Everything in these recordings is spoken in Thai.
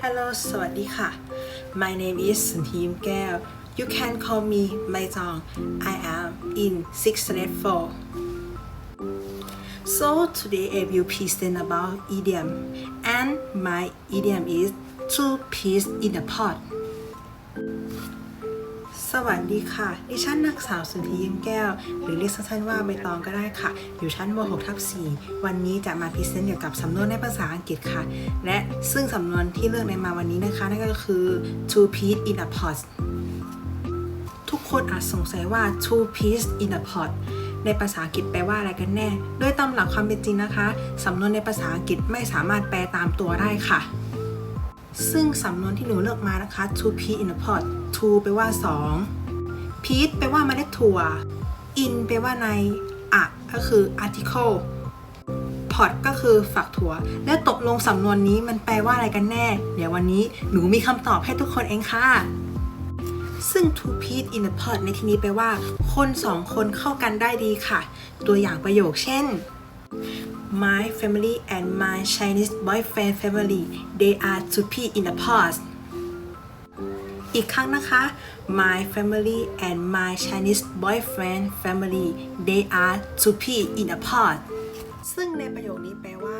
Hello สวัสดีค่ะ My name is สุนทีมแก้ว You can call me ใบจอง I am in 6th grade 4 So today I will present about idiom and my idiom is two peas in a pot สวัสดีค่ะ ดิฉันนักสาวสุนทรียิ้มแก้ว หรือเรียกสั้นๆว่าใบตองก็ได้ค่ะ อยู่ชั้นม .6 ทับ 4 วันนี้จะมาพรีเซนต์เกี่ยวกับสำนวนในภาษาอังกฤษค่ะ และซึ่งสำนวนที่เลือกในมาวันนี้นะคะ นั่นก็คือ two peas in a pot ทุกคนอาจสงสัยว่า two peas in a pot ในภาษาอังกฤษแปลว่าอะไรกันแน่โดยตามหลักความเป็นจริงนะคะ สำนวนในภาษาอังกฤษไม่สามารถแปลตามตัวได้ค่ะ ซึ่งสำนวนที่หนูเลือกมานะคะ two pea in a pot two แปลว่า2พีทแปลว่าเมล็ดถั่ว in แปลว่าในอะก็คือ article pot ก็คือฝักถั่ว แล้วตกลงสำนวนนี้มันแปลว่าอะไรกันแน่ เดี๋ยววันนี้หนูมีคำตอบให้ทุกคนเองค่ะ ซึ่ง two peas in a pot ในที่นี้แปลว่า คนสองคนเข้ากันได้ดีค่ะ ตัวอย่างประโยคเช่น My family and my Chinese boyfriend family they are two peas in a pot อีกครั้งนะคะ My family and my Chinese boyfriend family they are two peas in a pot ซึ่งในประโยคนี้แปลว่า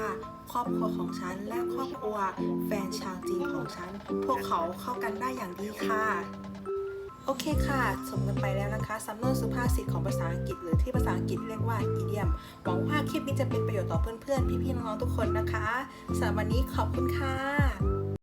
ครอบครัวของฉันและครอบครัวแฟนชาวจีนของฉัน พวกเขาเข้ากันได้อย่างดีค่ะ โอเคค่ะจบกันไปแล้วนะคะสำนวนสุภาษิตของภาษาอังกฤษหรือที่ภาษาอังกฤษเรียกว่า idiom หวังว่าคลิปนี้จะเป็นประโยชน์ต่อเพื่อนๆ พี่ๆ น้องๆ ทุกคนนะคะสำหรับวันนี้ขอบคุณค่ะ